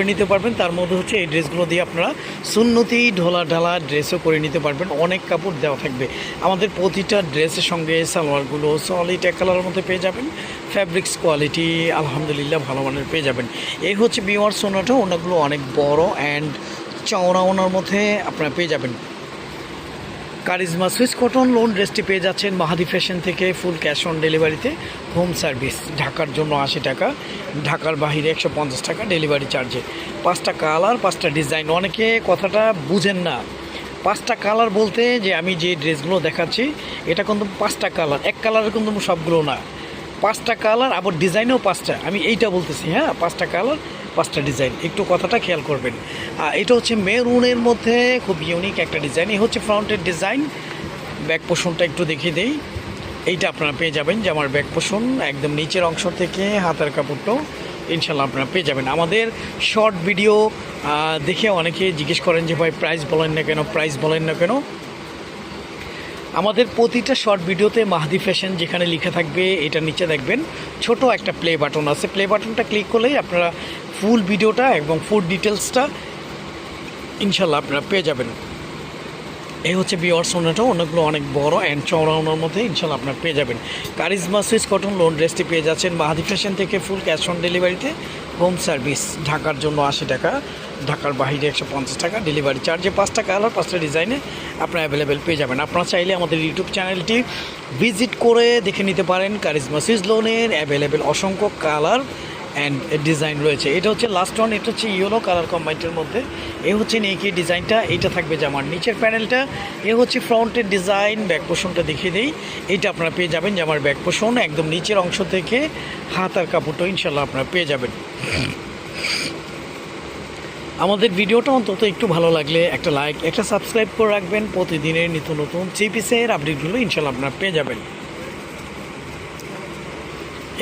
করে নিতে পারবেন। তার মধ্যে হচ্ছে এই ড্রেসগুলো দিয়ে আপনারা সুন্নতি ঢোলা ঢালা ড্রেসও করে নিতে পারবেন। অনেক কাপড় দেওয়া থাকবে। আমাদের প্রতিটা ড্রেসের সঙ্গে সালোয়ারগুলো সলিড এক কালারের মধ্যে পেয়ে যাবেন। ফ্যাব্রিক্স কোয়ালিটি আলহামদুলিল্লাহ ভালো মানের পেয়ে যাবেন। এই হচ্ছে বিওয়ার সোনাটা। ওনাগুলো অনেক বড় অ্যান্ড চওড়া ওনার মধ্যে আপনারা পেয়ে যাবেন। কারিজমা সুইস কটন লোন ড্রেসটি পেয়ে যাচ্ছেন মাহাদি ফ্যাশন থেকে ফুল ক্যাশ অন ডেলিভারিতে হোম সার্ভিস ঢাকার জন্য আশি টাকা, ঢাকার বাহিরে একশো পঞ্চাশ টাকা ডেলিভারি চার্জে পাঁচটা কালার পাঁচটা ডিজাইন অনেকে কথাটা বুঝেন না। পাঁচটা কালার বলতে যে আমি যে ড্রেসগুলো দেখাচ্ছি, এটা কিন্তু পাঁচটা কালার এক কালারের কিন্তু সবগুলো না। পাঁচটা কালার, আবার ডিজাইনও পাঁচটা। আমি এইটা বলতেছি হ্যাঁ? পাঁচটা কালার, পাঁচটা ডিজাইন। একটু কথাটা খেয়াল করবেন। এটা হচ্ছে মেরুনের মধ্যে খুব ইউনিক একটা ডিজাইন এই হচ্ছে ফ্রন্টের ডিজাইন ব্যাক পোষণটা একটু দেখিয়ে দেই। এইটা আপনারা পেয়ে যাবেন যে আমার ব্যাক পোষণ, একদম নিচের অংশ থেকে হাতের কাপড়টাও ইনশাল্লাহ আপনারা পেয়ে যাবেন। আমাদের শর্ট ভিডিও দেখে অনেকে জিজ্ঞেস করেন যে, ভাই প্রাইস বলেন না কেন? প্রাইস বলেন না কেন? আমাদের প্রতিটা শর্ট ভিডিওতে মাহাদি ফ্যাশন যেখানে লিখে থাকবে, এটা নিচে দেখবেন। ছোট একটা প্লে বাটন আছে। প্লে বাটনটা ক্লিক করলেই আপনারা ফুল ভিডিওটা এবং ফুল ডিটেলসটা ইনশাল্লাহ আপনারা পেয়ে যাবেন। এই হচ্ছে বিওয়ার সোনাটা, অনেকগুলো অনেক বড় অ্যান্ড চওড়া ওনার মধ্যে ইনশাল্লাহ আপনার পেয়ে যাবেন। কারিজমা সুইস কটন লোন ড্রেসটি পেয়ে যাচ্ছেন মাহাদি ফ্যাশন থেকে ফুল ক্যাশ অন ডেলিভারিতে হোম সার্ভিস ঢাকার জন্য আশি টাকা, ঢাকার বাইরে একশো পঞ্চাশ টাকা ডেলিভারি চার্জে পাঁচটা কালার পাঁচটা ডিজাইনে আপনারা অ্যাভেলেবেল পেয়ে যাবেন। আপনারা চাইলে আমাদের ইউটিউব চ্যানেলটি ভিজিট করে দেখে নিতে পারেন কারিজমা সুইস লোনের অ্যাভেলেবেল অসংখ্য কালার অ্যান্ড ডিজাইন রয়েছে। এটা হচ্ছে লাস্ট ওয়ান এটা হচ্ছে ইয়েলো কালার কম্বাইন্ডের মধ্যে। এ হচ্ছে নেকি ডিজাইনটা এইটা থাকবে জামার নিচের প্যানেলটা এ হচ্ছে ফ্রন্টের ডিজাইন ব্যাক পোষণটা দেখিয়ে দিই। এইটা আপনারা পেয়ে যাবেন জামার ব্যাক পোষণ একদম নিচের অংশ থেকে হাত আর কাপড়টা ইনশাল্লাহ আপনারা পেয়ে যাবেন। আমাদের ভিডিওটা অন্তত একটু ভালো লাগলে একটা লাইক একটা সাবস্ক্রাইব করে রাখবেন। প্রতিদিনের নিত্য নতুন থ্রি পিসের আপডেটগুলো ইনশাল্লাহ আপনারা পেয়ে যাবেন।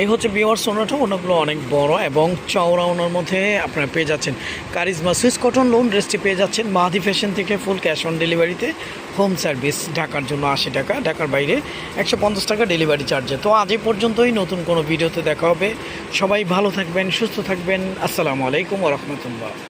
এই হচ্ছে বিওয়ার সোনাটা, ওনাগুলো অনেক বড় এবং চওড়া ওনার মধ্যে আপনারা পেয়ে যাচ্ছেন। কারিজমা সুইস কটন লোন ড্রেসটি পেয়ে যাচ্ছেন মাহাদি ফ্যাশন থেকে ফুল ক্যাশ অন ডেলিভারিতে, হোম সার্ভিস, ঢাকার জন্য আশি টাকা, ঢাকার বাইরে একশো পঞ্চাশ টাকা ডেলিভারি চার্জে। তো আজ এই পর্যন্তই, নতুন কোনো ভিডিওতে দেখা হবে। সবাই ভালো থাকবেন, সুস্থ থাকবেন। আসসালামু আলাইকুম রহমতুল্লাহ।